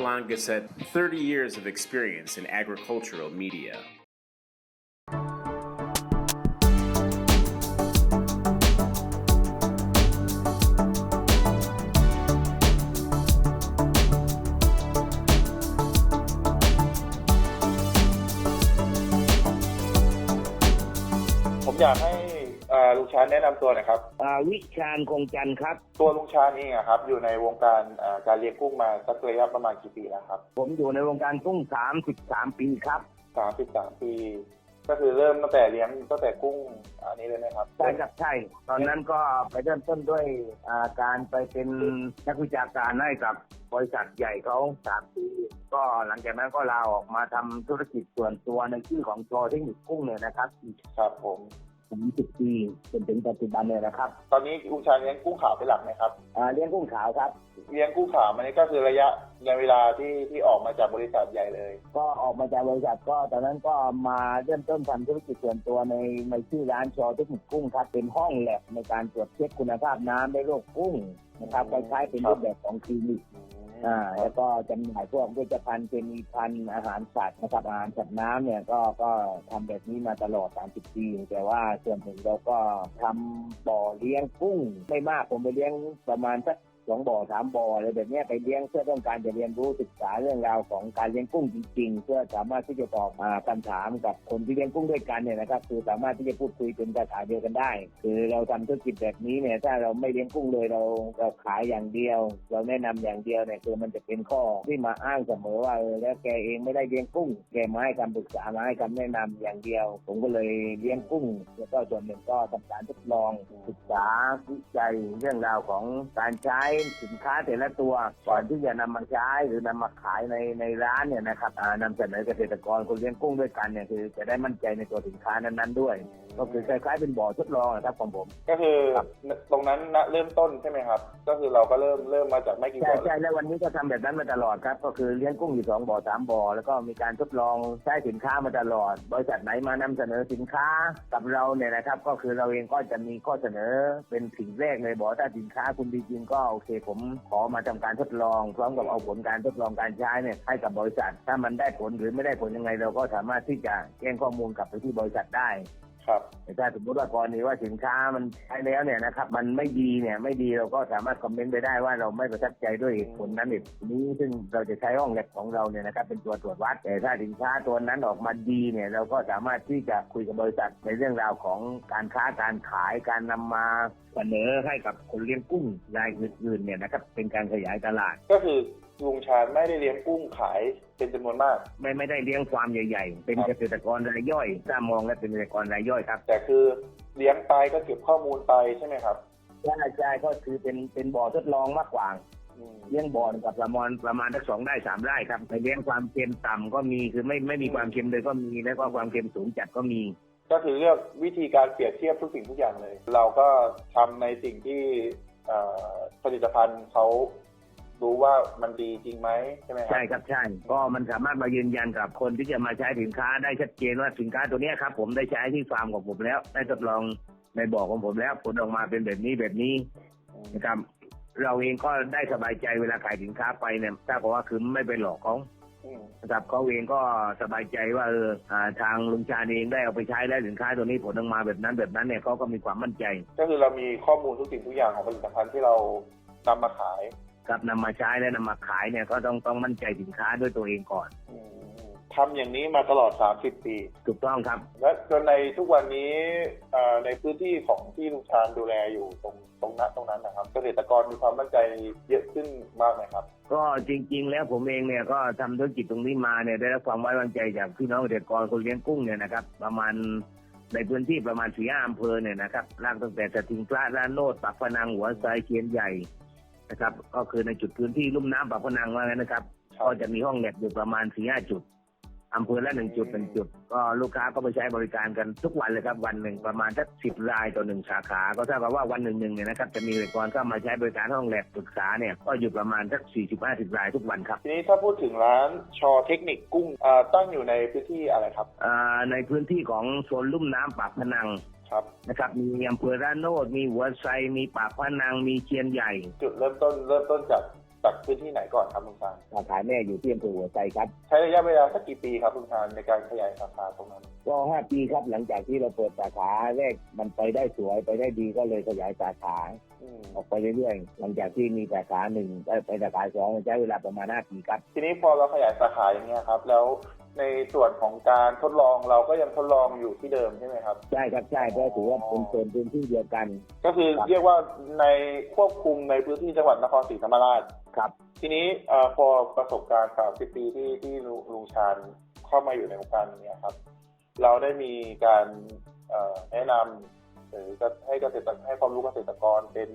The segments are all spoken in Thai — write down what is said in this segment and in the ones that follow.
Milan Gazette 30 years of experience in agricultural media. ผมอยากให้อ่า ลุงชาญแนะนำตัวหน่อยครับอ่าวิชาญคงจันทร์ครับ ตัวลุงชาญเองอะครับ อยู่ในวงการอ่าการเลี้ยงกุ้งมาสักระยะประมาณกี่ปีแล้วครับ ผมอยู่ในวงการกุ้งสามสิบสามปีครับสามสิบสามปี ก็คือเริ่มตั้งแต่เลี้ยงตั้งแต่กุ้งอันนี้เลยไหมครับใช่ครับใช่ ตอนนั้นก็ไปเริ่มต้นด้วยอ่าการไปเป็นนักวิชาการให้กับบริษัทใหญ่เขาสามปี ก็หลังจากนั้นก็ลาออกมาทำธุรกิจส่วนตัวในชื่อของชอเทคนิคกุ้งเนี่ยนะครับอีกครับผม สามสิบปีจนถึงปัจจุบันเลยนะครับ ตอนนี้ลุงชาญเลี้ยงกุ้งขาวเป็นหลักไหมครับ อ่าเลี้ยงกุ้งขาวครับ เลี้ยงกุ้งขาวมันนี้ก็คือระยะในเวลาที่ที่ออกมาจากบริษัทใหญ่เลย ก็ออกมาจากบริษัทก็ตอนนั้นก็มาเริ่มต้นทำธุรกิจส่วนตัวในในชื่อร้านชอเทคนิคกุ้งครับ เป็นห้องแลบในการตรวจเช็คคุณภาพน้ำในโรคกุ้งนะครับคล้ายๆเป็นรูปแบบของคลินิก อ่าแล้วก็จำหน่ายพวกเวชภัณฑ์เคมีภัณฑ์อาหารสัตว์นะครับอาหารสัตว์น้ำเนี่ยก็ก็ทำแบบนี้มาตลอด 30 ปี แต่ว่าส่วนหนึ่งเราก็ทำบ่อเลี้ยงกุ้งไม่มากผมไปเลี้ยงประมาณสัก สองบ่อสามบ่ออะไรแบบนี้ไปเลี้ยงเพื่อต้องการจะเรียนรู้ศึกษาเรื่องราวของการเลี้ยงกุ้งจริง ๆ เพื่อสามารถที่จะตอบคำถามกับคนที่เลี้ยงกุ้งด้วยกันเนี่ยนะครับคือสามารถที่จะพูดคุยเป็นภาษาเดียวกันได้ คือเราทำธุรกิจแบบนี้เนี่ยถ้าเราไม่เลี้ยงกุ้งเลยเราเราขายอย่างเดียว เราแนะนำอย่างเดียวเนี่ยคือมันจะเป็นข้อที่มาอ้างเสมอว่าเออแล้วแกเองไม่ได้เลี้ยงกุ้ง แกมาให้คำปรึกษามาให้คำแนะนำอย่างเดียว ผมก็เลยเลี้ยงกุ้งแล้วก็ส่วนหนึ่งก็ทำการทดลองศึกษาวิจัยเรื่องราวของการใช้สินค้าแต่ละตัวก่อนที่จะนำมาใช้หรือนำมาขายในในร้านเนี่ยนะครับอ่านำเสนอเกษตรกรคนเลี้ยงกุ้งด้วยกันเนี่ยคือจะได้มั่นใจในตัวสินค้านั้นๆด้วย ก็คือคล้ายๆเป็นบ่อทดลองนะครับของผม ก็คือครับตรงนั้นณเริ่มต้นใช่ไหมครับ ก็คือเราก็เริ่มเริ่มมาจากไม่กี่ใช่บ่อใช่แล้ววันนี้ก็ทำแบบนั้นมาตลอดครับ ก็คือเลี้ยงกุ้งอยู่สองบ่อสามบ่อแล้วก็มีการทดลองใช้สินค้ามาตลอด บริษัทไหนมานำเสนอสินค้ากับเราเนี่ยนะครับ ก็คือเราเองก็จะมีข้อเสนอเป็นสิ่งแรกเลยบอกว่าถ้าสินค้าคุณดีจริงก็โอเค ผมขอมาทำการทดลองพร้อมกับเอาผลการทดลองการใช้เนี่ยให้กับบริษัท ถ้ามันได้ผลหรือไม่ได้ผลยังไง เราก็สามารถที่จะแจ้งข้อมูลกลับไปที่บริษัทได้ ครับแต่ถ้าสมมติว่ากรณีว่าสินค้ามันใช้แล้วเนี่ยนะครับ มันไม่ดีเนี่ยไม่ดีเราก็สามารถคอมเมนต์ไปได้ว่าเราไม่ประทับใจด้วยเหตุผลนั้นเหตุผลนี้ซึ่งเราจะใช้ห้องแลบของเราเนี่ยนะครับเป็นตัวตรวจวัด แต่ถ้าสินค้าตัวนั้นออกมาดีเนี่ยเราก็สามารถที่จะคุยกับบริษัทในเรื่องราวของการค้าการขายการนำมาเสนอให้กับคนเลี้ยงกุ้งรายอื่นๆเนี่ยนะครับเป็นการขยายตลาดก็คือ ลุงชาญไม่ได้เลี้ยงกุ้งขายเป็นจำนวนมาก ไม่ไม่ได้เลี้ยงฟาร์มใหญ่ๆ เป็นเกษตรกรรายย่อยถ้ามองแล้วเป็นเกษตรกรรายย่อยครับ แต่คือเลี้ยงไปก็เก็บข้อมูลไปใช่ไหมครับใช่ใช่ก็คือเป็นเป็นบ่อทดลองมากกว่าอืมเลี้ยงบ่อหนึ่งกับประมาณประมาณทั้งสองได้สามไร่ครับไปเลี้ยงความเค็มต่ำก็มีคือไม่ไม่มีความเค็มเลยก็มีแล้วก็ความเค็มสูงจัดก็มี ก็คือเลือกวิธีการเปรียบเทียบทุกสิ่งทุกอย่างเลย เราก็ทำในสิ่งที่เอ่อผลิตภัณฑ์เขา รู้ว่ามันดีจริงไหมใช่ไหมครัใช่ครับใช่ ก็มันสามารถมายืนยันกับคนที่จะมาใช้สินค้าได้ชัดเจนว่าสินค้าตัวเนี้ยครับผมได้ใช้ที่ฟาร์มของผมแล้ว ได้ทดลองในบ่อของผมแล้วผลออกมาเป็นแบบนี้แบบนี้นะครับเราเองก็ได้สบายใจเวลาขายสินค้าไปเนี่ยถ้าบอกว่าคือไม่ไปหลอกเขาอืมนะครับเขาเองก็สบายใจว่าเอออ่าทางลุงชาญเองได้เอาไปใช้แล้วสินค้าตัวนี้ผลออกมาแบบนั้นแบบนั้นเนี่ยเขาก็มีความมั่นใจ ก็คือเรามีข้อมูลทุกสิ่งทุกอย่างของผลิตภัณฑ์ที่เรานำมาขาย กับนำมาใช้และนำมาขายเนี่ยก็ต้องต้องมั่นใจสินค้าด้วยตัวเองก่อน อืมทำอย่างนี้มาตลอด 30 ปี ถูกต้องครับ และจนในทุกวันนี้เอ่อในพื้นที่ของที่ลุงชาญดูแลอยู่ตรงตรงนั้นตรงนั้นนะครับ เกษตรกรมีความมั่นใจเยอะขึ้นมากไหมครับ ก็จริง ๆ แล้วผมเองเนี่ยก็ทำธุรกิจตรงนี้มาเนี่ยได้รับความไว้วางใจจากพี่น้องเกษตรกรคนเลี้ยงกุ้งเนี่ยนะครับ ประมาณในพื้นที่ประมาณสี่ห้าอำเภอเนี่ยนะครับลากตั้งแต่สถิงพระลานโนดปากพนังหัวไซเชียนใหญ่ นะครับ ก็คือในจุดพื้นที่ลุ่มน้ำปากพนังว่างั้นนะครับครับก็จะมีห้องแลบอยู่ประมาณสี่ห้าจุดอำเภอละหนึ่งจุดหนึ่งจุด ก็ลูกค้าก็ไปใช้บริการกันทุกวันเลยครับ วันหนึ่งประมาณสักสิบรายต่อหนึ่งสาขา ก็เท่ากับว่าวันหนึ่งหนึ่งเนี่ยนะครับจะมีเกษตรกรเข้ามาใช้บริการห้องแลบปรึกษาเนี่ยก็อยู่ประมาณสักสี่สิบห้าสิบรายทุกวันครับทีนี้ถ้าพูดถึงร้านชอเทคนิคกุ้งเอ่อตั้งอยู่ในพื้นที่อะไรครับอ่าในพื้นที่ของโซนลุ่มน้ำปากพนัง ครับนะครับ มีอำเภอระโนดมีหัวไซมีปากพนังมีเชียนใหญ่จุดเริ่มต้นเริ่มต้นจากจากพื้นที่ไหนก่อนครับลุงชาญสาขาแม่อยู่ที่อำเภอหัวไชครับ ใช้ระยะเวลาสักกี่ปีครับลุงชาญในการขยายสาขาตรงนั้น ก็ห้าปีครับหลังจากที่เราเปิดสาขาแรกมันไปได้สวยไปได้ดีก็เลยขยายสาขาอืมออกไปเรื่อยๆหลังจากที่มีสาขาหนึ่งได้ไปสาขาสองใช้เวลาประมาณห้าปีครับ ทีนี้พอเราขยายสาขาอย่างเงี้ยครับ แล้ว ในส่วนของการทดลองเราก็ยังทดลองอยู่ที่เดิมใช่ไหมครับ ใช่ครับใช่เพราะถือว่าเป็นโซนพื้นที่เดียวกัน ก็คือครับเรียกว่าในควบคุมในพื้นที่จังหวัดนครศรีธรรมราชครับ ทีนี้เอ่อพอประสบการณ์30ปีที่ที่ลุงลุงชาญเข้ามาอยู่ในวงการนี้ครับ เราได้มีการเอ่อแนะนำหรือจะให้เกษตรให้ความรู้เกษตรกรเป็น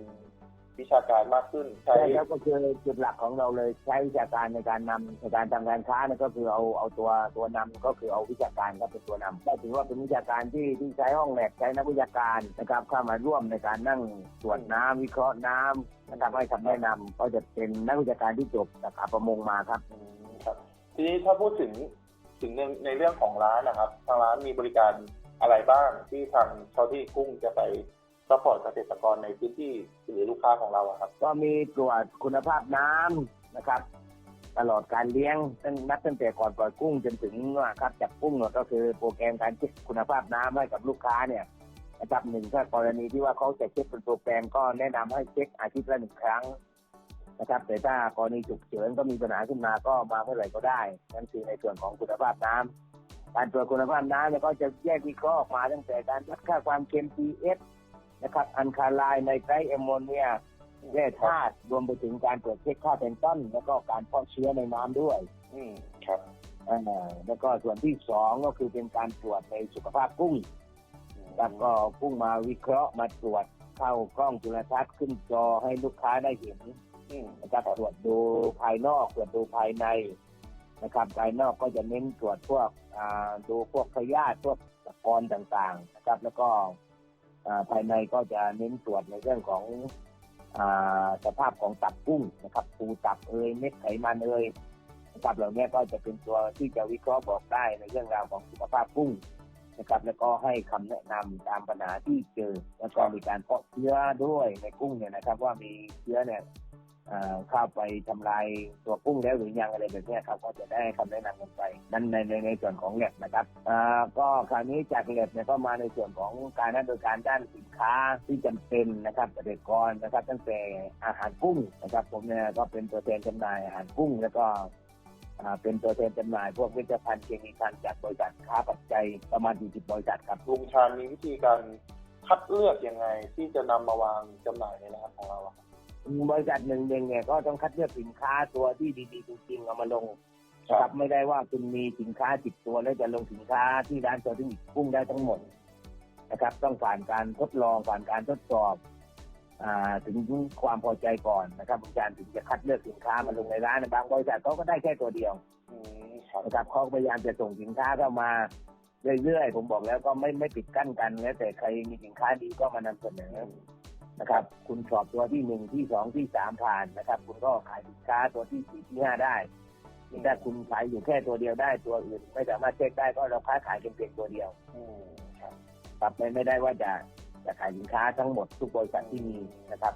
วิชาการมากขึ้นใช้ใช่ครับก็คือจุดหลักของเราเลยใช้วิชาการในการนำในการทำการค้าเนี่ยก็คือเอาเอาตัวตัวนำก็คือเอาวิชาการครับเป็นตัวนำก็ถือว่าเป็นวิชาการที่ที่ใช้ห้องแลบใช้นักวิชาการนะครับเข้ามาร่วมในการนั่งตรวจน้ำวิเคราะห์น้ำนะครับให้คำแนะนำก็จะเป็นนักวิชาการที่จบสาขาประมงมาครับ อืมครับทีนี้ถ้าพูดถึงถึงในในเรื่องของร้านนะครับ ทางร้านมีบริการอะไรบ้างที่ทางเชาวที่กุ้งจะไป ซัพพอร์ตเกษตรกรในพื้นที่หรือลูกค้าของเราครับ ก็มีตรวจคุณภาพน้ำนะครับ ตลอดการเลี้ยงตั้งนับตั้งแต่ก่อนปล่อยกุ้งจนถึงว่าครับจับกุ้งเนี่ยก็คือโปรแกรมการเช็คคุณภาพน้ำให้กับลูกค้าเนี่ยนะครับหนึ่งถ้ากรณีที่ว่าเขาจะเช็คเป็นโปรแกรมก็แนะนำให้เช็คอาทิตย์ละหนึ่งครั้งนะครับ แต่ถ้ากรณีฉุกเฉินก็มีปัญหาขึ้นมาก็มาเมื่อไหร่ก็ได้นั่นคือในส่วนของคุณภาพน้ำการตรวจคุณภาพน้ำเนี่ยก็จะแยกวิเคราะห์ออกมาตั้งแต่การวัดค่าความเค็ม pH นะครับอันคาไลน์ไนไตรท์แอมโมเนียแร่ธาตุรวมไปถึงการตรวจเช็คค่าแพลงก์ต้น แล้วก็การเพาะเชื้อในน้ำด้วย อืมครับอ่าแล้วก็ส่วนที่สองก็คือเป็นการตรวจในสุขภาพกุ้งแล้วก็กุ้งมาวิเคราะห์มาตรวจเข้ากล้องจุลทรรศน์ขึ้นจอให้ลูกค้าได้เห็นอืมนะครับตรวจดูภายนอกตรวจดูภายในนะครับภายนอกก็จะเน้นตรวจพวกอ่าดูพวกพยาธิพวกตะกอนต่างๆนะครับ แล้วก็อ่า ภายในก็จะเน้นตรวจในเรื่องของอสภาพของตับกุ้งนะครับปูตับเอยเม็ดไขมันเอยตับเหล่านี้ก็จะเป็นตัวที่จะวิเคราะห์บอกได้ในเรื่องราวของสุขภาพกุ้งนะครับ แล้วก็ให้คำแนะนำตามปัญหาที่เจอ แล้วก็มีการเพาะเชื้อด้วยในกุ้งเนี่ยนะครับ ว่ามีเชื้อเนี่ย เข้าไปทำลายตัวกุ้งแล้วหรือยังอะไรแบบนี้ครับก็จะได้คำแนะนำกันไปนั่นในในในส่วนของแลบนะครับก็คราวนี้จากแลบเนี่ยก็มาในส่วนของการให้บริการด้านสินค้าที่จำเป็นนะครับเกษตรกรนะครับ ตั้งแต่อาหารกุ้งนะครับ ผมเนี่ยก็เป็นตัวแทนจำหน่ายอาหารกุ้ง แล้วก็เป็นตัวแทนจำหน่ายพวกวิตาภัณฑ์เคมีภัณฑ์จากบริษัทค้าปัจจัยประมาณ 40 บริษัทครับลุงชาญมีวิธีการคัดเลือกยังไงที่จะนำมาวางจำหน่ายในร้านของเราครับ บริษัทหนึ่งเองเนี่ยก็ต้องคัดเลือกสินค้าตัวที่ดีๆจริงๆเอามาลงครับไม่ได้ว่าคุณมีสินค้าติดตัวแล้วจะลงสินค้าที่ร้านโซดิ้งกุ้งได้ทั้งหมดนะครับ ต้องผ่านการทดลองผ่านการทดสอบอ่าถึงความพอใจก่อนนะครับอาจารย์ถึงจะคัดเลือกสินค้ามาลงในร้านบางบริษัทเขาก็ได้แค่ตัวเดียวอืมครับนะครับเขาพยายามจะส่งสินค้าเข้ามาเรื่อยๆผมบอกแล้วก็ไม่ไม่ปิดกั้นกันแล้วแต่ใครมีสินค้าดีก็มานำเสนอ นะครับ คุณสอบตัวที่หนึ่งที่สองที่สามผ่านนะครับ คุณก็ขายสินค้าตัวที่สี่ที่ห้าได้ถ้าคุณขายอยู่แค่ตัวเดียวได้ตัวอื่น ไม่สามารถเช็คได้ก็เราค้าขายเป็นเพียงตัวเดียวอืมครับครับไม่ไม่ได้ว่าจะจะขายสินค้าทั้งหมดทุกบริษัทที่มีนะครับ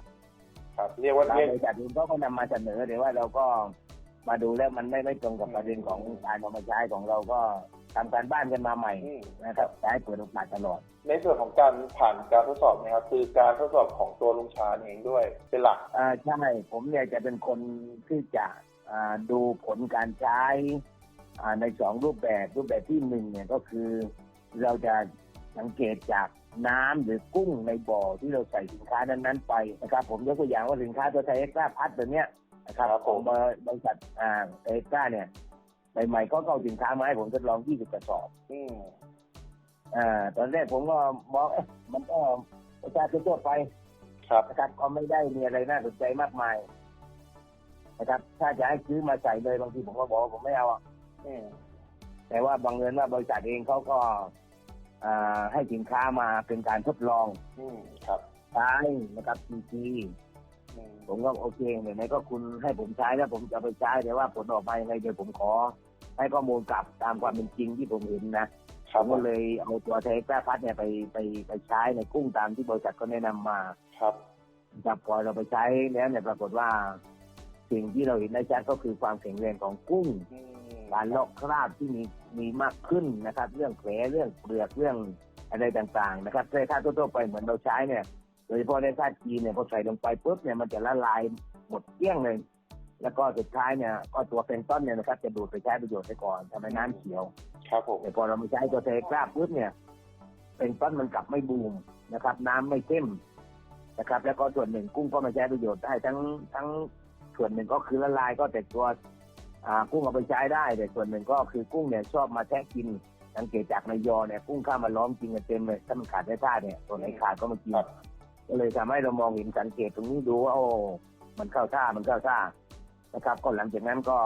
ครับเรียกว่าบางเรียกบริษัทอื่นก็ก็นำมาเสนอแต่ว่าเราก็มาดูแล้วมันไม่ไม่ตรงกับประเด็นของการเอามาใช้ของเราก็ ทำการบ้านกันมาใหม่อืม นะครับใช้เปิดโอกาสตลอด ในส่วนของการผ่านการทดสอบนะครับคือการทดสอบของตัวลุงชาญเองด้วยเป็นหลัก อ่าใช่ผมเนี่ยจะเป็นคนที่จะอ่าดูผลการใช้อ่าในสองรูปแบบรูปแบบที่หนึ่งเนี่ยก็คือ เราจะสังเกตจากน้ำหรือกุ้งในบ่อที่เราใส่สินค้านั้นๆไปนะครับผมยกตัวอย่างว่าสินค้าตัวไทยเอ็กซ์ตร้าพัดตัวเนี้ยนะครับครับขผองมบริษัทอ่าเอ็กซ์ตร้าเนี่ย ใหม่ๆก็เอาสินค้ามาให้ผมทดลอง20กระสอบอืมอ่า ตอนแรกผมก็มองเอ๊ะมันก็ประชาชนทั่วไปครับนะครับก็ไม่ได้มีอะไรน่าสนใจมากมาย นะครับ ถ้าจะให้ซื้อมาใส่เลยบางทีผมก็บอกว่าผมไม่เอาอะอืมแต่ว่าบางเงินว่าบริษัทเองเขาก็อ่าให้สินค้ามาเป็นการทดลองอืมครับใช้นะครับทีทีอืม ผมก็โอเคไหนๆก็คุณให้ผมใช้แล้วผมจะเอาไปใช้แต่ว่าผลออกมายังไงเดี๋ยวผมขอ ให้ข้อมูลกลับตามความเป็นจริงที่ผมเห็นนะคผรับมก็เลยเอาตัวเทกล้าพัดเนี่ยไปไปไปใช้ในกุ้งตามที่บริษัทก็แนะนำมาครับครับพอเราไปใช้แล้วเนี่ยปรากฏว่า สิ่งที่เราเห็นได้ชัดก็คือความแข็งแรงของกุ้งอืมการลอกคราบที่มีมีมากขึ้นนะครับ เรื่องแผลเรื่องเปลือกเรื่องอะไรต่างๆ นะครับในธาตุทั่วๆไปเหมือนเราใช้เนี่ยโดยเฉพาะในธาตุจีนเนี่ยพอใส่ลงไปปุ๊บเนี่ยมันจะละลายหมดเกลี้ยงเลย แล้วก็สุดท้ายเนี่ยก็ตัวเป็นต้นเนี่ยนะครับจะดูดไปใช้ประโยชน์ไปก่อนทำให้น้ำเขียวครับผมแต่พอเราไม่ใช้ตัวเทกราบปุ๊บเนี่ย เป็นต้นมันกลับไม่บูมนะครับ น้ำไม่เข้มนะครับ แล้วก็ส่วนหนึ่งกุ้งก็มาใช้ประโยชน์ได้ทั้งทั้งส่วนหนึ่งก็คือละลายก็แต่ตัวอ่ากุ้งเอาไปใช้ได้ แต่ส่วนหนึ่งก็คือกุ้งเนี่ยชอบมาแทะกินสังเกตจากในยอเนี่ยกุ้งเข้ามาล้อมกินกันเต็มเลยถ้ามันขาดได้ท่าเนี่ยตัวไหนขาดก็มากิน ครับ ก็เลยทำให้เรามองเห็นสังเกตตรงนี้ดูว่าโอ้มันเข้าท่ามันเข้าท่านะครับ ก็หลังจากนั้นก็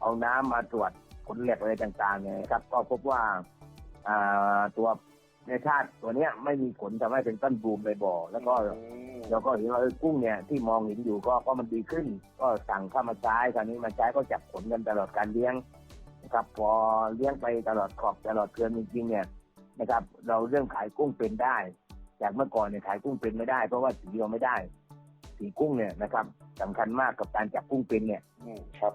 เอาน้ำมาตรวจผลแลบอะไรต่างๆเนี่ยนะครับ ก็พบว่าอ่าตัวในธาตุตัวเนี้ยไม่มีผลทำให้เป็นต้นบูมในบ่อ แล้วก็อืมเราก็เห็นว่าเออกุ้งเนี่ยที่มองเห็นอยู่ก็ก็มันดีขึ้น ก็สั่งเข้ามาใช้คราวนี้มาใช้ก็จับผลกันตลอดการเลี้ยงนะครับพอเลี้ยงไปตลอดขอบตลอดเดือนจริงๆเนี่ยนะครับ เราเริ่มขายกุ้งเป็นได้ จากเมื่อก่อนเนี่ยขายกุ้งเป็นไม่ได้ เพราะว่าสีเราไม่ได้ สีกุ้งเนี่ยนะครับสำคัญมากกับการจับกุ้งเป็นเนี่ยอืมครับ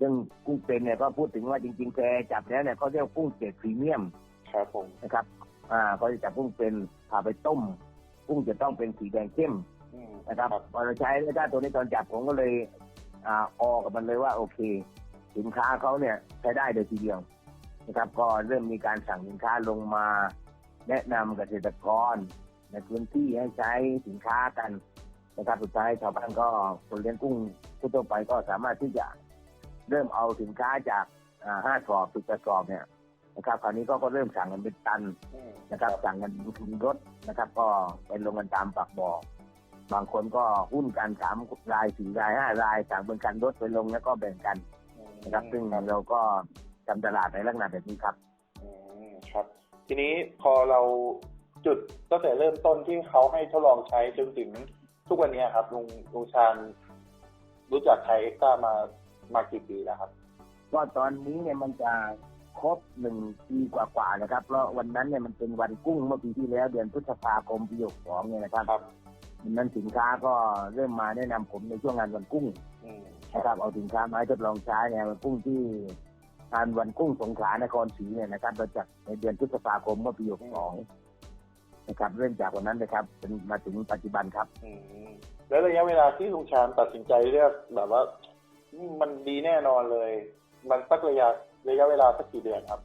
ซึ่งกุ้งเป็นเนี่ยก็พูดถึงว่าจริงๆแกจับแล้วเนี่ยเขาเรียกว่ากุ้งเกรดพรีเมียมครับผมนะครับ อ่าเขาจะจับกุ้งเป็นพาไปต้ม กุ้งจะต้องเป็นสีแดงเข้มอืมนะครับพอเราใช้แล้วถ้าตัวนี้ตอนจับผมก็เลยอ่าออกกับมันเลยว่าโอเค สินค้าเขาเนี่ยใช้ได้เลยทีเดียวนะครับ ก็เริ่มมีการสั่งสินค้าลงมา แนะนำเกษตรกร ในพื้นที่ให้ใช้สินค้ากันนะครับสุดท้ายชาวบ้านก็คนเลี้ยงกุ้งทั่วไปก็สามารถที่จะเริ่มเอาสินค้าจากห้ากรอบสิบกระสอบเนี่ยนะครับคราวนี้ก็ก็เริ่มสั่งกันเป็นตันนะครับ สั่งกันทุนรถนะครับ ก็ไปลงกันตามปากบ่อบางคนก็หุ้นกันสามรายสี่รายห้ารายสั่งบนกันรถไปลงแล้วก็แบ่งกันนะครับ ซึ่งเราก็ทำตลาดในลักษณะแบบนี้ครับครับ ทีนี้พอเรา จุดตั้งแต่เริ่มต้นที่เขาให้ทดลองใช้จนถึงทุกวันนี้ครับลุงลุงชาญรู้จักไทยเอ็กซ์ต้ามามากี่ปีแล้วครับ ก็ตอนนี้เนี่ยมันจะครบหนึ่งปีกว่าๆนะครับ เพราะวันนั้นเนี่ยมันเป็นวันกุ้งเมื่อปีที่แล้ว เดือนพฤษภาคมปีหกสองเนี่ยนะครับครับวันนั้นสินค้าก็เริ่มมาแนะนำผมในช่วงงานวันกุ้งอืมนะครับ เอาสินค้ามาให้ทดลองใช้เนี่ยวันกุ้งที่งานวันกุ้งสงขลานครศรีเนี่ยนะครับเราจัดในเดือนพฤษภาคมเมื่อปี62 นะครับเริ่มจากวันนั้นนะครับจนมาถึงปัจจุบันครับอืมแล้วระยะเวลาที่ลุงชาญตัดสินใจเลือกแบบว่าอืมมันดีแน่นอนเลย มันสักระยะระยะเวลาสักกี่เดือนครับ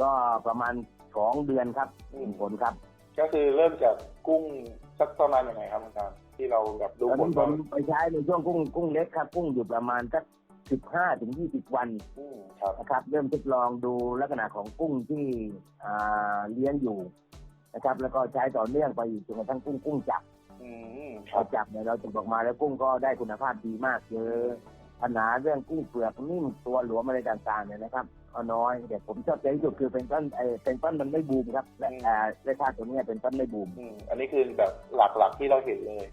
ก็ประมาณสองเดือนครับอืมเห็นผลครับ ก็คือเริ่มจากกุ้งสักประมาณยังไงครับลุงชาญที่เราแบบดูตอนผลนี้ผว่ามไปใช้ในช่วงกุ้งกุ้งเล็กครับกุ้งอยู่ประมาณสักสิบห้าถึงยี่สิบวันอืมครับนะครับ เริ่มทดลองดูลักษณะของกุ้งที่อ่าเลี้ยงอยู่ นะครับ แล้วก็ใช้ต่อเนื่องไปอีกจนกระทั่งกุ้งกุ้งจับอืมคพรัอบจับเนี่ยเราจะออกมาแล้วกุ้งก็ได้คุณภาพดีมากเจอปัญหาเรื่องกุ้งเปลือกนิ่มตัวหลวมอะไรต่างๆเนี่ยนะครับเอาน้อยแต่ผมชอบใจที่สุดคือเป็นต้นไอเป็นต้นมันไม่บูมครับและอ่าและธาตุตัวเนี้ยเป็นต้นไม่บูม อืมอันนี้คือแบบหลักๆที่เราเห็นเลย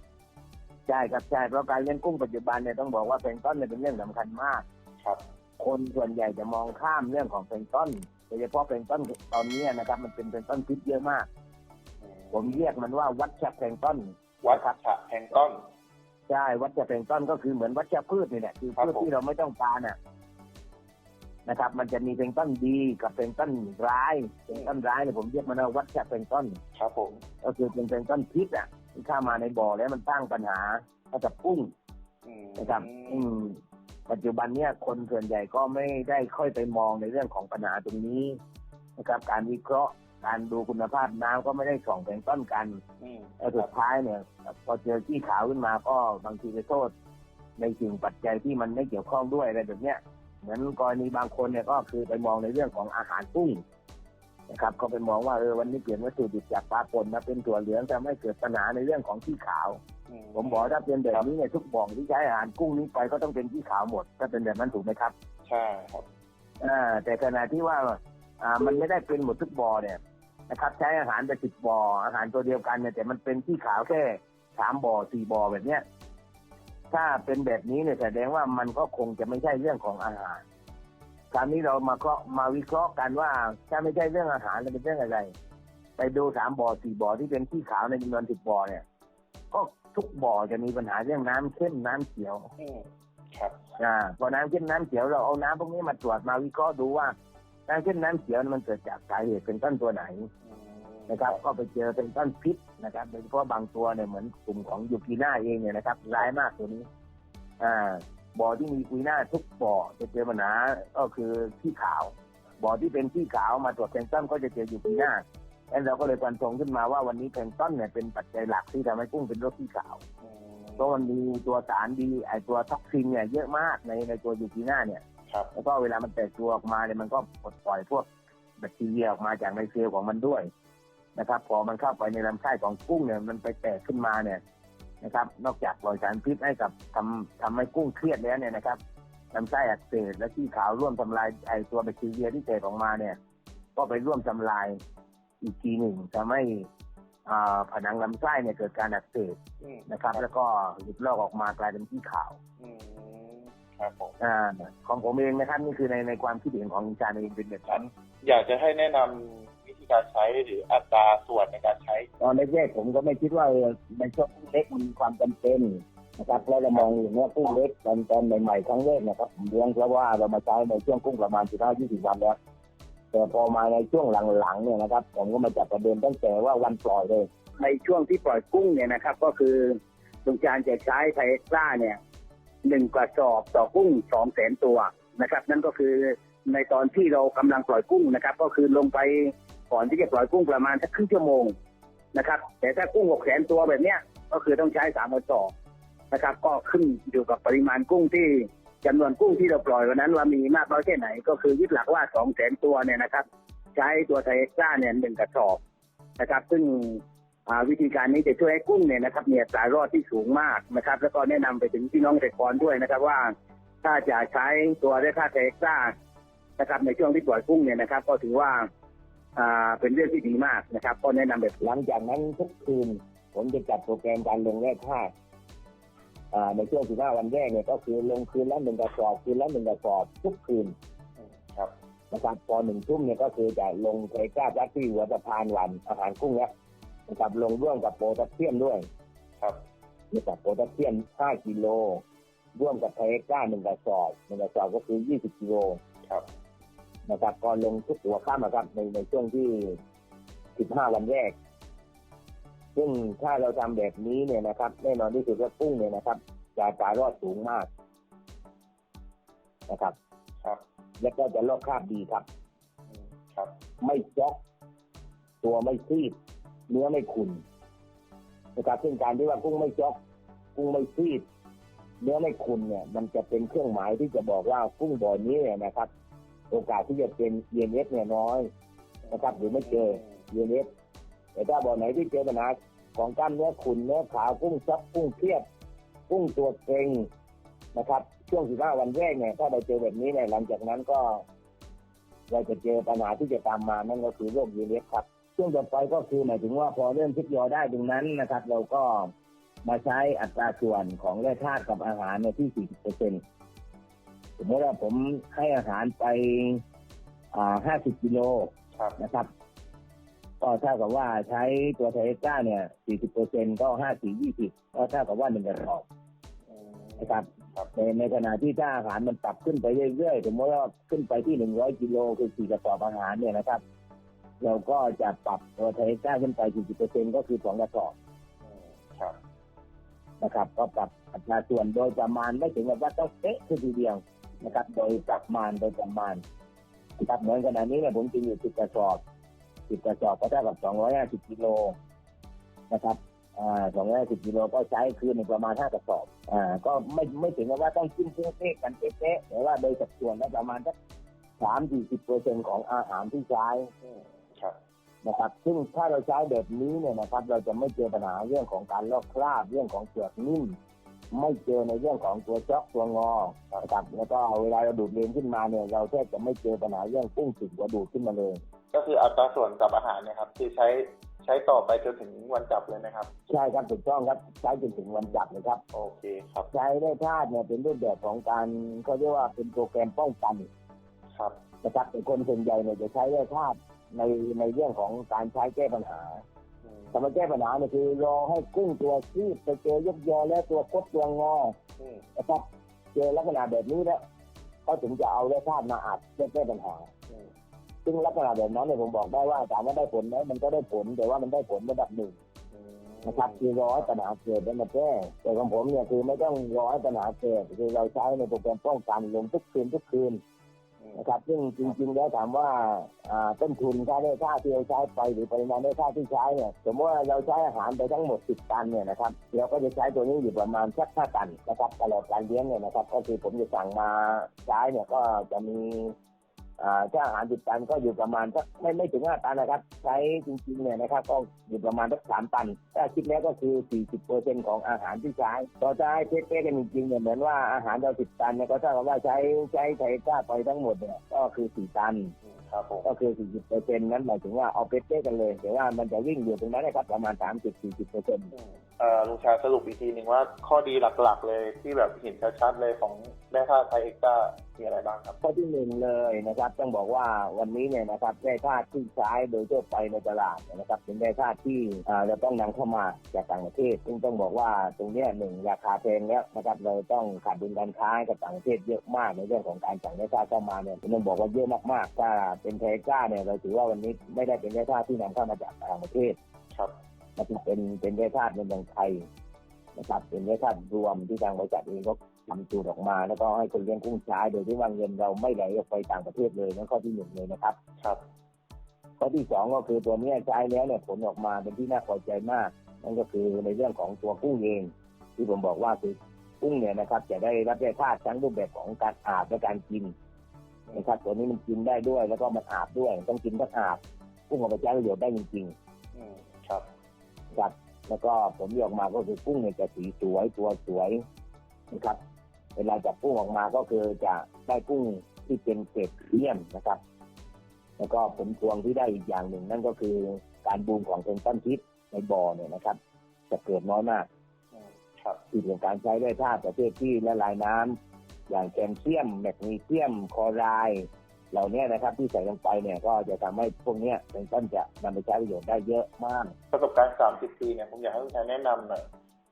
ใช่ครับใช่เพราะการเลี้ยงกุ้งปัจจุบันเนี่ยต้องบอกว่าเป็นต้นเนี่ยเป็นเรื่องสำคัญมาก ครับ คนส่วนใหญ่จะมองข้ามเรื่องของเป็นต้นโดยเฉพาะเป็นต้นตอนนี้นะครับ มันเป็นเป็นต้นพิษเยอะมากอื ผมเรียกมันว่าวัชแพลงก์ต้นวัดฉะแพงต้นใช่วัชแพลงก์ต้นก็คือเหมือนวัชพืชนี่แหละคือครับพืชผมที่เราไม่ต้องการน่ะนะครับ มันจะมีเพลงก์ต้นดีกับเพลงก์ต้นร้ายเพลงก์ต้นร้ายเนี่ยผมเรียกมันว่าวัชเพลงก์ต้นครับผมก็คือเป็นเพลงก์ต้นพิษอะที่เข้ามาในบ่อแล้วมันสร้างปัญหาให้กับกุ้งอืมนะครับ อืม ปัจจุบันเนี่ยคนส่วนใหญ่ก็ไม่ได้ค่อยไปมองในเรื่องของปัญหาตรงนี้นะครับ การวิเคราะห์ การดูคุณภาพน้ำก็ไม่ได้ส่องแบ่งต้นกันอืมแล้วสุดท้ายเนี่ยพอเจอที่ขาวขึ้นมาก็บางทีไปโทษ ในสิ่งปัจจัยที่มันไม่เกี่ยวข้องด้วยอะไรแบบเนี้ยเหมือนกรณีบางคนเนี่ยก็คือไปมองในเรื่องของอาหารกุ้งนะครับก็ไปมองว่าเออวันนี้เปลี่ยนวัตถุดิบจากปลาปนมาเป็นถั่วเหลืองทำให้เกิดปัญหาในเรื่องของที่ขาว ผมบอกว่าถ้าเป็นแบบนี้เนี่ยทุกบ่องที่ใช้อาหารกุ้งนี้ไปก็ต้องเป็นที่ขาวหมดถ้าเป็นแบบนั้นถูกไหมครับ ใช่ครับอ่าแต่ขณะที่ว่า อ่ามันไม่ได้เป็นหมดทุกบ่อเนี่ย นะครับ ใช้อาหารไปสิบบ่อ อาหารตัวเดียวกันเนี่ยแต่มันเป็นที่ขาวแค่สามบ่อสี่บ่อแบบเนี้ยถ้าเป็นแบบนี้เนี่ยแสดงว่ามันก็คงจะไม่ใช่เรื่องของอาหารคราวนี้เรามาเคราะห์มาวิเคราะห์กันว่าถ้าไม่ใช่เรื่องอาหารแล้วเป็นเรื่องอะไร ไปดูสามบ่อสี่บ่อที่เป็นที่ขาวในจำนวนสิบบ่อเนี่ย ก็ทุกบ่อจะมีปัญหาเรื่องน้ำเข้มน้ำเขียวอืมครับอ่าพอน้ำเข้มน้ำเขียวเราเอาน้ำพวกนี้มาตรวจมาวิเคราะห์ดูว่า น้ำเข้มน้ำเขียวมันเกิดจากสาเหตุเป็นต้นตัวไหนนะครับ ก็ไปเจอเป็นต้นพิษนะครับโดยเฉพาะบางตัวเนี่ยเหมือนกลุ่มของยูกีน่าเองเนี่ยนะครับร้ายมากตัวนี้ อ่าบ่อที่มีกุยหน้าทุกบ่อจะเจอปัญหาก็คือขี้ขาว บ่อที่เป็นขี้ขาวมาตรวจแพลงก์ต้นก็จะเจอยูกีหน่าแล้วเราก็เลยฟันธงขึ้นมาว่าวันนี้แพลงก์ต้นเนี่ยเป็นปัจจัยหลักที่ทำให้กุ้งเป็นโรคขี้ขาวเพราะมันมีตัวสารดีไอตัวท็อกซินเนี่ยเยอะมากในในตัวยูกีน่าเนี่ย ครับแล้วก็เวลามันแตกตัวออกมาเนี่ยมันก็ปลดปล่อยพวกแบคทีเรียออกมาจากในเซลล์ของมันด้วยนะครับ พอมันเข้าไปในลำไส้ของกุ้งเนี่ยมันไปแตกขึ้นมาเนี่ยนะครับ นอกจากปล่อยสารพิษให้กับทำทำให้กุ้งเครียดแล้วเนี่ยนะครับลำไส้อักเสบและที่ขาวร่วมทำลายไอตัวแบคทีเรียที่แตกออกมาเนี่ย ก็ไปร่วมทำลายอีกทีหนึ่งทำให้อ่าผนังลำไส้เนี่ยเกิดการอักเสบอืมนะครับ แล้วก็หลุดลอกออกมากลายเป็นที่ขาวอืม ครับผมอ่าของผมเองนะครับนี่คือในในความคิดเห็นของอาจารย์เองเป็นแบบนั้นอยากจะให้แนะนำวิธีการใช้หรืออัตราส่วนในการใช้ ตอนแรกๆผมก็ไม่คิดว่าเออในช่วงกุ้งเล็กมันมีความจำเป็นนะครับแล้วเรามองอย่างว่ากุ้งเล็กตอนตอนใหม่ๆครั้งแรกนะครับผมเลี้ยงเพราะว่าเรามาใช้ในช่วงกุ้งประมาณ15 20วันแล้วแต่พอมาในช่วงหลังๆเนี่ยนะครับ ผมก็มาจับประเด็นตั้งแต่ว่าวันปล่อยเลย ในช่วงที่ปล่อยกุ้งเนี่ยนะครับ ก็คือลุงจานจะใช้ไทเอ็กซ่าเนี่ย หนึ่งกระสอบต่อกุ้งสองแสนตัวนะครับ นั่นก็คือในตอนที่เรากำลังปล่อยกุ้งนะครับ ก็คือลงไปก่อนที่จะปล่อยกุ้งประมาณสักครึ่งชั่วโมงนะครับ แต่ถ้ากุ้งหกแสนตัวแบบเนี้ยก็คือต้องใช้สามกระสอบนะครับ ก็ขึ้นอยู่กับปริมาณกุ้งที่จำนวนกุ้งที่เราปล่อยวันนั้นว่ามีมากน้อยแค่ไหน ก็คือยึดหลักว่าสองแสนตัวเนี่ยนะครับ ใช้ตัวไทเอ็กซ่าเนี่ยหนึ่งกระสอบนะครับ ซึ่ง วิธีการนี้จะช่วยให้กุ้งเนี่ยนะครับมีอัตรารอดที่สูงมากนะครับ แล้วก็แนะนำไปถึงพี่น้องเกษตรกรด้วยนะครับว่า ถ้าจะใช้ตัวได้ค่าเทคซ่านะครับในช่วงที่ปล่อยกุ้งเนี่ยนะครับ ก็ถือว่าเป็นเรื่องที่ดีมากนะครับ ก็แนะนำแบบหลังจากนั้นทุกคืนผมจะจัดโปรแกรมการลงแร่ธาตุอ่าในช่วง 15 วันแรกเนี่ยก็คือลงคืนละหนึ่งกระสอบคืนละหนึ่งกระสอบทุกคืนครับนะครับพอหนึ่งทุ่มเนี่ยก็คือจะลงเทก้ายัดที่หัวสะพานวันอาหารกุ้งแล้ว นะครับลงร่วมกับโปรแทสเซียมด้วยครับนะครับโพแทสเซียม 5 กิโล ร่วมกับไทเอ็กซ่าหนึ่งกระสอบหนึ่งกระสอบก็คือ 20 กิโลครับนะครับก็ลงทุกหัวข้ามนะครับในในช่วงที่ 15 วันแรก ซึ่งถ้าเราทำแบบนี้เนี่ยนะครับ แน่นอนที่สุดว่ากุ้งเนี่ยนะครับจะตายรอดสูงมากนะครับ ครับ แล้วก็จะลดคราบดีครับอืมครับ ไม่จ๊อกตัวไม่ซีด เนื้อไม่ขุ่นนะครับซึ่งการที่ว่ากุ้งไม่จอกกุ้งไม่ซีดเนื้อไม่ขุ่นเนี่ย มันจะเป็นเครื่องหมายที่จะบอกว่ากุ้งบ่อนี้เนี่ยนะครับ โอกาสที่จะเป็นเยนเอสเนี่ยน้อยนะครับหรือไม่เจอเยนเอสแต่ถ้าบ่อไหนที่เจอปัญหาของกล้ามเนื้อขุ่นเนื้อขาวกุ้งซับกุ้งเครียดกุ้งตัวเกร็งนะครับ ช่วง 15 วันแรกเนี่ยถ้าเราเจอแบบนี้เนี่ยหลังจากนั้นก็เราจะเจอปัญหาที่จะตามมานั่นก็คือโรคยูเรสครับ ช่วงต่อไปก็คือหมายถึงว่าพอเริ่มพิจยอได้ตรงนั้นนะครับ เราก็มาใช้อัตราส่วนของแร่ธาตุกับอาหารในที่ 40เปอร์เซ็นต์สมมติว่าผมให้อาหารไปอ่า50 กิโลครับนะครับ ก็เท่ากับว่าใช้ตัวไทเอก้าเนี่ย 40เปอร์เซ็นต์ก็ 5 4 20 ก็เท่ากับว่าหนึ่งกระสอบอืมนะครับครับในในขณะที่ถ้าอาหารมันปรับขึ้นไปเรื่อยๆ สมมติว่าขึ้นไปที่หนึ่งร้อยกิโลคือสี่กระสอบอาหารเนี่ยนะครับ เราก็จะปรับตัวไทก้าขึ้นไป 40%ก็คือสองกระสอบครับนะครับ ก็ปรับอัตราส่วนโดยประมาณไม่ถึงกับว่าต้องเป๊ะทีเดียวนะครับ โดยประมาณโดยประมาณนะครับเหมือนขณะนี้เนี่ยผมกินอยู่สิบกระสอบสิบกระสอบก็เท่ากับสองร้อยห้าสิบกิโลนะครับอ่าสองร้อยสิบกิโลก็ใช้คืนประมาณห้ากระสอบ อ่า ก็ไม่ไม่ถึงกับว่าต้องกินเป๊ะกันเป๊ะๆแต่ว่าโดยสัดส่วนแล้วประมาณสักสามสี่สิบเปอร์เซ็นของอาหารที่ใช้ นะครับ ซึ่งถ้าเราใช้แบบนี้เนี่ยนะครับ เราจะไม่เจอปัญหาเรื่องของการลอกคราบเรื่องของเปลือกนิ่ม ไม่เจอในเรื่องของตัวช็อกตัวงอนะครับแล้วก็เวลาเราดูดเลนขึ้นมาเนี่ย เราแทบจะไม่เจอปัญหาเรื่องกุ้งติดหัวดูดขึ้นมาเลย ก็คืออัตราส่วนกับอาหารเนะครับที่ใช้ใช้ต่อไปจนถึงวันจับเลยนะครับ ใช่ครับถูกต้องครับใช้จนถึงวันจับเลยครับ โอเคครับใช้ได้ธาตุเนี่ยเป็นรูปแบบของการเขาเรียกว่าเป็นโปรแกรมป้องกันครับนะครับแต่คนส่วนใหญ่เนี่ยจะใช้ได้ธาตุ ในในเรื่องของการใช้แก้ปัญหาอืมแต่มาแก้ปัญหาเนี่ยคือรอให้กุ้งตัวซีดไปเจอยกยอแล้วตัวคดตัวงออืมนะครับเจอลักษณะแบบนี้แล้วเขาถึงจะเอาแร่ธาตุมาอัดเพื่อแก้ปัญหาอืมซึ่งลักษณะแบบนั้นเนี่ยผมบอกได้ว่าถามว่าได้ผลไหมมันก็ได้ผลแต่ว่ามันได้ผลระดับหนึ่งอืมนะครับคือรอให้ปัญหาเกิดแล้วมาแก้แต่ของผมเนี่ยคือไม่ต้องรอให้ปัญหาเกิดคือเราใช้ในโปรแกรมป้องกันลงทุกคืนทุกคืนอืม นะครับ ซึ่งจริงๆแล้วถามว่าต้นทุนค่าได้ค่าที่เราใช้ไปหรือปริมาณได้ค่าที่ใช้เนี่ยสมมติว่าเราใช้อาหารไปทั้งหมด 10 ตันเนี่ยนะครับเราก็จะใช้ตัวนี้อยู่ประมาณสัก5ตันนะครับตลอดการเลี้ยงเนี่ยนะครับ ก็คือผมจะสั่งมาใช้เนี่ยก็จะมี ถ้าอาหารสิบตันก็อยู่ประมาณสักไม่ไม่ถึงห้าตันนะครับ ใช้จริงๆเนี่ยนะครับ ก็อยู่ประมาณสักสามตัน ถ้าคิดแล้วก็คือสี่สิบเปอร์เซ็นของอาหารที่ใช้พอจะให้เป๊ะๆกันจริงๆเนี่ยเหมือนว่าอาหารเราสิบตันเนี่ยก็เท่ากับว่าใช้ใช้ไทก้าไปทั้งหมดเนี่ยก็คือสี่ตันอืมครับผมก็คือสี่สิบเปอร์เซ็นนั้นหมายถึงว่าเอาเป๊ะๆกันเลยแต่ว่ามันจะวิ่งอยู่ตรงนั้นนะครับประมาณสามสิบสี่สิบเปอร์เซ็นต์อืมเอ่อลุงชาสรุปอีกทีหนึ่งว่าข้อดีหลักๆเลยที่แบบเห็นชัดๆเลยของแร่ธาตุไทเอ็กซ์ต้ามีอะไรบ้างครับข้อที่หนึ่งเลยนะครับ ต้องบอกว่าวันนี้เนี่ยนะครับแร่ธาตุที่ใช้โดยทั่วไปในตลาดเนยนะครับเป็นแร่ธาตุที่อ่าเราต้องนำเข้ามาจากต่างประเทศ ซึ่งต้องบอกว่าตรงเนี้ยหนึ่งราคาแพงแล้วนะครับเราต้องขาดดุลการค้ากับต่างประเทศเยอะมากในเรื่องของการสั่งแร่ธาตุเข้ามาเนี่ยต้องบอกว่าเยอะมากๆถ้าเป็นไทก้าเนี่ยเราถือว่าวันนี้ไม่ได้เป็นแร่ธาตุที่นำเข้ามาจากต่างประเทศครับมันเป็นเป็นแร่ธาตุในเมืองไทยนะครับเป็นแร่ธาตุรวมที่ทางบริษัทเองก็ ทำสูตรออกมา แล้วก็ให้คนเลี้ยงกุ้งใช้โดยที่ว่าเงินเราไม่ไหลออกไปต่างประเทศเลยนั่นข้อที่หนึ่งเลยนะครับครับข้อที่สองก็คือตัวเนี้ยใช้แล้วเนี่ยผลออกมาเป็นที่น่าพอใจมาก นั่นก็คือในเรื่องของตัวกุ้งเอง ที่ผมบอกว่าคือกุ้งเนี่ยนะครับ จะได้รับแร่ธาตุทั้งรูปแบบของการอาบและการกินนะครับตัวนี้มันกินได้ด้วย แล้วก็มันอาบด้วยต้องกินทั้งอาบกุ้งเอาไปใช้ประโยชน์ได้จริงๆอืมครับครับแล้วก็ผลที่ออกมาก็คือกุ้งเนี่ยจะสีสวยตัวสวยนะครับ เวลาจับกุ้งออกมาก็คือจะได้กุ้งที่เป็นเกรดพรีเมียมนะครับ แล้วก็ผลพวงที่ได้อีกอย่างหนึ่ง นั่นก็คือการบูมของเป็นต้นพิษในบ่อเนี่ยนะครับ จะเกิดน้อยมากอืมครับที่เป็นการใช้ได้ธาตุประเภทที่ละลายน้ำอย่างแคลเซียมแมกนีเซียมคลอไรด์เหล่านี้นะครับที่ใส่ลงไปเนี่ยก็จะทำให้พวกเนี้ยเป็นต้นจะนำไปใช้ประโยชน์ได้เยอะมาก ประสบการณ์ 30 ปีเนี่ยผมอยากให้ลุงชาแนะนำหน่อย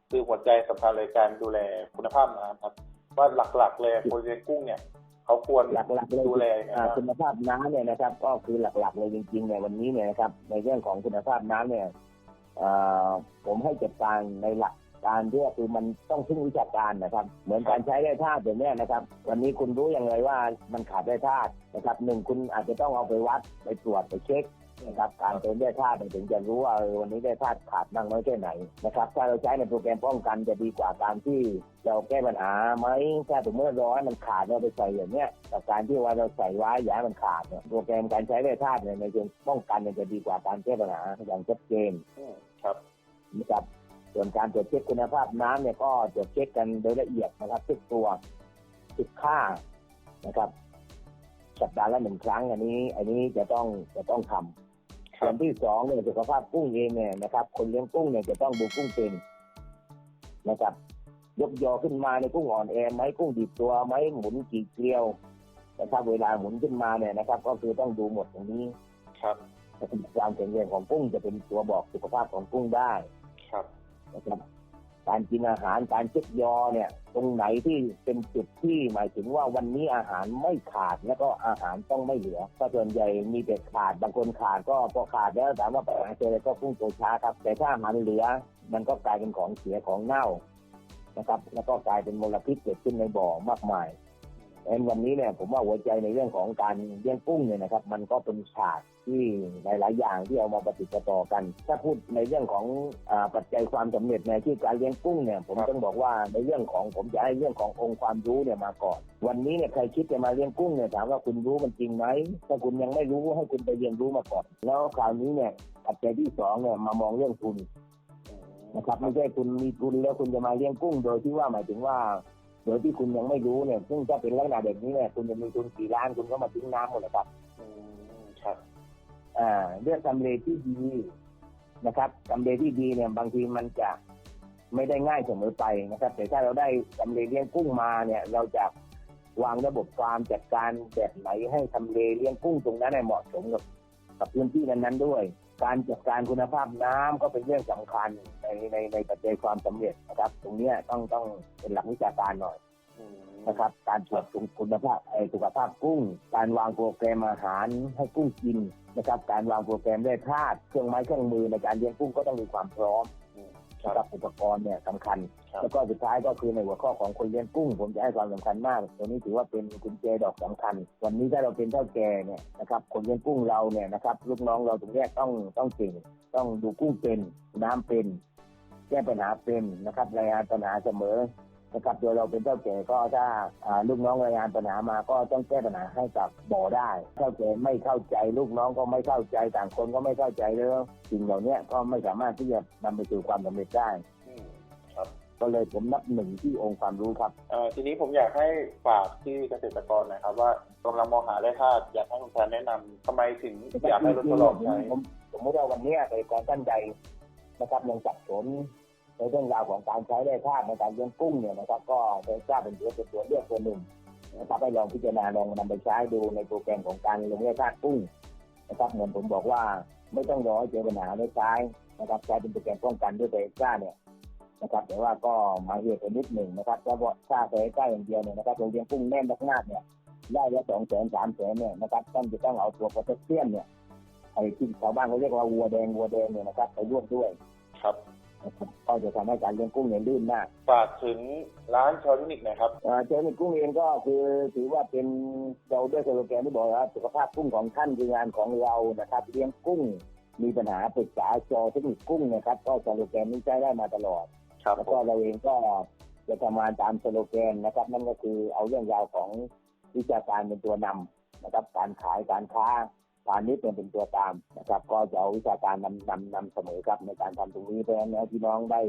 คือหัวใจสำคัญเลยการดูแลคุณภาพน้ำครับ ว่าหลักๆ เลยคนเลี้ยงกุ้งเนี่ยเขาควรหลักๆเลยดูแลยังไงอ่าบ้างคุณภาพน้ำเนี่ยนะครับ ก็คือหลักๆเลยจริงๆเนี่ยวันนี้เนี่ยนะครับ ในเรื่องของคุณภาพน้ำเนี่ยเอ่อผมให้จัดการในหลักการที่ว่าคือมันต้องพึ่งวิชาการนะครับ เหมือนการใช้แร่ธาตุแบบเนี้ยนะครับ วันนี้คุณรู้อย่างไรว่ามันขาดแร่ธาตุนะครับหนึ่งคุณอาจจะต้องเอาไปวัดไปตรวจไปเช็ค นะครับการเติมแร่ธาตุเนี่ยถึงจะรู้ว่าเออวันนี้แร่ธาตุขาดมากน้อยแค่ไหนนะครับถ้าเราใช้ในโปรแกรมป้องกันจะดีกว่าการที่เราแก้ปัญหาไหมถ้าสมมติว่าร้อยมันขาดเราไปใส่อย่างเนี้ยกับการที่ว่าเราใส่ไว้อย่าให้มันขาดเนี่ยโปรแกรมการใช้แร่ธาตุเนี่ยในเชิงป้องกันเนี่ยจะดีกว่าการแก้ปัญหาอย่างชัดเจนอืมครับนะครับส่วนการตรวจเช็คคุณภาพน้ำเนี่ยก็ตรวจเช็คกันโดยละเอียดนะครับทุกตัวทุกค่านะครับสัปดาห์ละหนึ่งครั้งอันนี้ อันนี้จะต้องจะต้องทำค ส่รัวบนที่สองเนี่ยสุขภาพกุ้งเองเนี่ยนะครับ คนเลี้ยงกุ้งเนี่ยจะต้องดูกุ้งเป็นนะครับยกยอขึ้นมาในกุ้งอ่อนแอไหมกุ้งดีดตัวไหมหมุนกี่เกลียวนะครับเวลาหมุนขึ้นมาเนี่ยนะครับ ก็คือต้องดูหมดตรงนี้ครับความแข็งแรงของกุ้งจะเป็นตัวบอกสุขภาพของกุ้งได้ครับนะครับ การกินอาหารการเช็คยอเนี่ย ตรงไหนที่เป็นจุดที่หมายถึงว่าวันนี้อาหารไม่ขาดแล้วก็อาหารต้องไม่เหลือ ก็ส่วนใหญ่มีแต่ขาดบางคนขาดก็พอขาดแล้วถามว่าไปหาเจออะไรก็พุ่งตัวช้าครับ แต่ถ้าอาหารเหลือ มันก็กลายเป็นของเสียของเน่านะครับ แล้วก็กลายเป็นมลพิษเกิดขึ้นในบ่อมากมาย ดังนั้นวันนี้เนี่ยผมว่าหัวใจในเรื่องของการเลี้ยงกุ้งเนี่ยนะครับ มันก็เป็นศาสตร์ที่หลาย ๆ อย่างที่เอามาปฏิบัติต่อกัน ถ้าพูดในเรื่องของอาปัจจัยความสำเร็จในที่การเลี้ยงกุ้งเนี่ย ผมครับต้องบอกว่าในเรื่องของผมจะให้เรื่องขององค์ความรู้เนี่ยมาก่อน วันนี้เนี่ยใครคิดจะมาเลี้ยงกุ้งเนี่ยถามว่าคุณรู้มันจริงไหมถ้าคุณยังไม่รู้ให้คุณไปเรียนรู้มาก่อน แล้วคราวนี้เนี่ยปัจจัยที่สองเนี่ยมามองเรื่องทุนอืมนะครับไม่ใช่คุณมีทุนแล้วคุณจะมาเลี้ยงกุ้ง โดยที่ว่าหมายถึงว่า โดยที่คุณยังไม่รู้เนี่ย ซึ่งถ้าเป็นลักษณะแบบนี้เนี่ยคุณจะมีทุนกี่ล้านคุณก็มาทิ้งน้ำหมดเลยครับอืมครับ อ่าเลือกทำเลที่ดีนะครับทำเลที่ดีเนี่ย บางทีมันจะไม่ได้ง่ายเสมอไปนะครับ แต่ถ้าเราได้ทำเลเลี้ยงกุ้งมาเนี่ย เราจะวางระบบความจัดการแบบไหนให้ทำเลเลี้ยงกุ้งตรงนั้นให้เหมาะสมกับกับพื้นที่นั้นๆด้วย การจัดการคุณภาพน้ำก็เป็นเรื่องสำคัญในในในปัจจัยความสำเร็จนะครับ ตรงเนี้ยต้องต้องเป็นหลักวิชาการหน่อยอืมนะครับ การตรวจคุณภาพไอสุขภาพกุ้ง การวางโปรแกรมอาหารให้กุ้งกินนะครับ การวางโปรแกรมด้วยธาตุเครื่องไม้เครื่องมือในการเลี้ยงกุ้งก็ต้องมีความพร้อม อืมคนะครัรับบอุปกรณ์เนี่ยสำคัญครับแล้วก็สุดท้ายก็คือในหัวข้อของคนเลี้ยงกุ้ง ผมจะให้ความสำคัญมากตัวนี้ถือว่าเป็นกุญแจดอกสำคัญ วันนี้ถ้าเราเป็นเท่าแก่เนี่ยนะครับคนเลี้ยงกุ้งเราเนี่ยนะครับลูกน้องเราตรงเนี้ยต้องต้องเก่งต้องดูกุ้งเป็นน้ำเป็น แก้ปัญหาเป็นนะครับรายงานปัญหาเสมอ นะครับโดยเราเป็นเจ้าแก่ก็ถ้าอ่าลูกน้องรายงานปัญหามาก็ต้องแก้ปัญหาให้กับบ่อได้เจ้าแก่ไม่เข้าใจลูกน้องก็ไม่เข้าใจต่างคนก็ไม่เข้าใจแล้วสิ่งเหล่านี้ก็ไม่สามารถที่จะนำไปสู่ความสำเร็จได้อืมครับก็เลยผมนับหนึ่งที่องค์ความรู้ครับเอ่อทีนี้ผมอยากให้ฝากที่เกษตรกรหนะครับ ว่ากำลังมองหาแร่ธาตุอยากให้คุณแทนแนะนำทำไมถึงอยากให้รถทดลองใช้ผมสมมติว่าวันนี้เกษตรกรท่านใดนะครับยังสับสน ในเรื่องราวของการใช้แร่ธาตุในการเลี้ยงกุ้งเนี่ยนะครับ ก็ได้ทราบเป็นตัวเป็นตัวเลือกตัวหนึ่งนะครับให้ลองพิจารณาลองนำไปใช้ดูในโปรแกรมของการลงแร่ธาตุกุ้งนะครับเหมือนผมบอกว่าไม่ต้องรอให้เจอปัญหาในใช้นะครับใช้เป็นโปรแกรมป้องกันด้วยเบซ่าเนี่ยนะครับแต่ว่าก็มาเหตุไปนิดหนึ่งนะครับถ้าว่าถ้าใช้ใกล้อย่างเดียวเนี่ยนะครับเราเลี้ยงกุ้งแน่นมากๆเนี่ยได้ละสองแสนสามแสนเนี่ยนะครับท่านจะต้องเอาตัวโพแทสเซียมเนี่ยไอ้ที่ชาวบ้านเขาเรียกว่าวัวแดงวัวแดงเนี่ยนะครับไปร่วมด้วย ครับ ก็จะทำให้การเลี้ยงกุ้งเนี่ยลื่นมากฝากถึงร้านชาวเทคนิคหนะครับเอ่อเจอในกุ้งเองก็คือถือว่าเป็นเราด้วยสโลแกนที่บอกว่าสุขภาพกุ้งของท่านคืองานของเรานะครับเลี้ยงกุ้งมีปัญหาปรึกษาจอเทคนิคกุ้งนะครับก็สโลแกนนี้ใช้ได้มาตลอดครับแล้วผก็มเราเองก็จะทำงานตามสโลแกนนะครับ นั่นก็คือเอาเรื่องราวของวิชาการเป็นตัวนำนะครับ การขายการค้า การนิดเนี่ยเป็นตัวตามนะครับก็จะเอาวิชาการนำนำนำเสมอครับในการทำตรงนี้เพราะฉะนั้นแล้วพี่น้องได้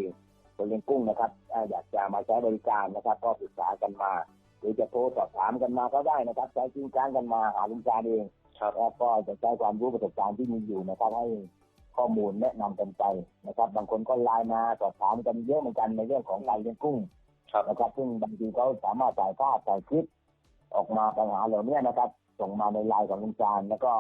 คนเลี้ยงกุ้งนะครับถ้าอยากจะมาใช้บริการนะครับ ก็ปรึกษากันมา หรือจะโทรสอบถามกันมาก็ได้นะครับ ใช้จริงจ้างกันมาหาลุงจานเองครับแล้วก็จะใช้ความรู้ประสบการณ์ที่มีอยู่นะครับให้ข้อมูลแนะนำกันไปนะครับ บางคนก็ไลน์มาสอบถามกันเยอะเหมือนกันในเรื่องของการเลี้ยงกุ้งครับนะครับซึ่งบางทีเขาสามารถถ่ายภาพถ่ายคลิปออกมาปัญหาเหล่านี้นะครับ ส่งมาในไลน์ของลุงจานแล้วก็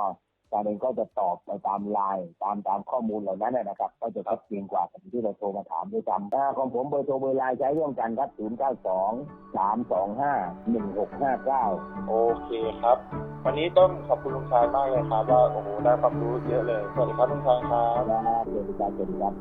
จานเองก็จะตอบไปตามไลน์ตามตามข้อมูลเหล่านั้นนะครับ ก็จะชัดเจนกว่าที่เราโทรมาถามด้วยซ้ำอ่าของผมเบอร์โทรเบอร์ไลน์ใช้ร่วมกันครับ 0 9 2 3 2 5 1 6 5 9 โอเคครับ วันนี้ต้องขอบคุณลุงชายมากเลยครับว่าโอ้โหได้ความรู้เยอะเลยสวัสดีครับลุงชายครับครับสวัสดีครับสวัสดีครับ